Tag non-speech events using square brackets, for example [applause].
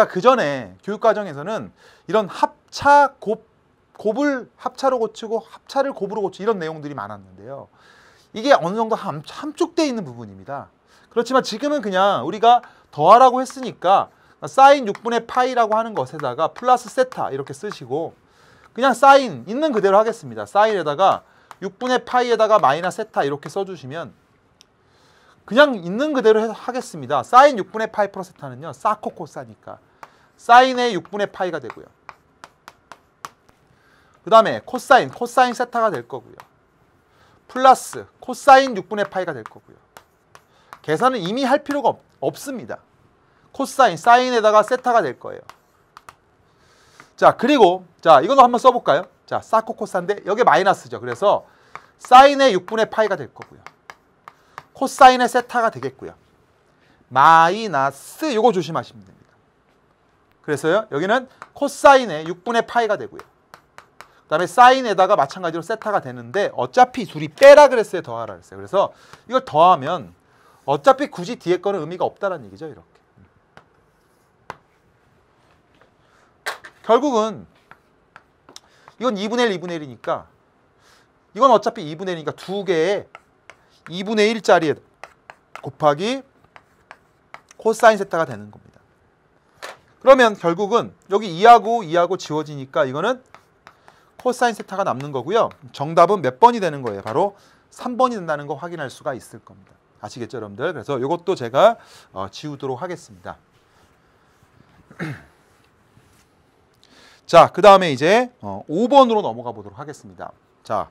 그러니까 그 전에 교육 과정에서는 이런 합차 곱 곱을 합차로 고치고 합차를 곱으로 고치고 이런 내용들이 많았는데요. 이게 어느 정도 함, 함축돼 있는 부분입니다. 그렇지만 지금은 그냥 우리가 더하라고 했으니까 사인 6분의 파이라고 하는 것에다가 플러스 세타 이렇게 쓰시고 그냥 사인 있는 그대로 하겠습니다. 사인에다가 6분의 파이에다가 마이너스 세타 이렇게 써주시면 그냥 있는 그대로 해- 하겠습니다. 사인 6분의 파이 플러스 세타는요. 사코코사니까 사인의 6분의 파이가 되고요. 그 다음에 코사인, 코사인 세타가 될 거고요. 플러스 코사인 6분의 파이가 될 거고요. 계산은 이미 할 필요가 없, 없습니다. 코사인, 사인에다가 세타가 될 거예요. 자, 그리고 자, 이것도 한번 써볼까요? 자, 사코 코사인데 여기 마이너스죠. 그래서 사인의 6분의 파이가 될 거고요. 코사인의 세타가 되겠고요. 마이너스 요거 조심하시면 됩니다. 그래서요. 여기는 코사인의 6분의 파이가 되고요. 그 다음에 사인에다가 마찬가지로 세타가 되는데 어차피 둘이 빼라 그랬어요. 더하라 그랬어요. 그래서 이걸 더하면 어차피 굳이 뒤에 거는 의미가 없다는 얘기죠. 이렇게. 결국은 이건 2분의 1, 2분의 1이니까 이건 어차피 2분의 1이니까 두 개의 2분의 1짜리에 곱하기 코사인 세타가 되는 겁니다. 그러면 결국은 여기 2하고 2하고 지워지니까 이거는 코사인 세타가 남는 거고요. 정답은 몇 번이 되는 거예요? 바로 3번이 된다는 거 확인할 수가 있을 겁니다. 아시겠죠, 여러분들? 그래서 이것도 제가 어, 지우도록 하겠습니다. [clears throat] 자, 그 다음에 이제 어, 5번으로 넘어가 보도록 하겠습니다. 자,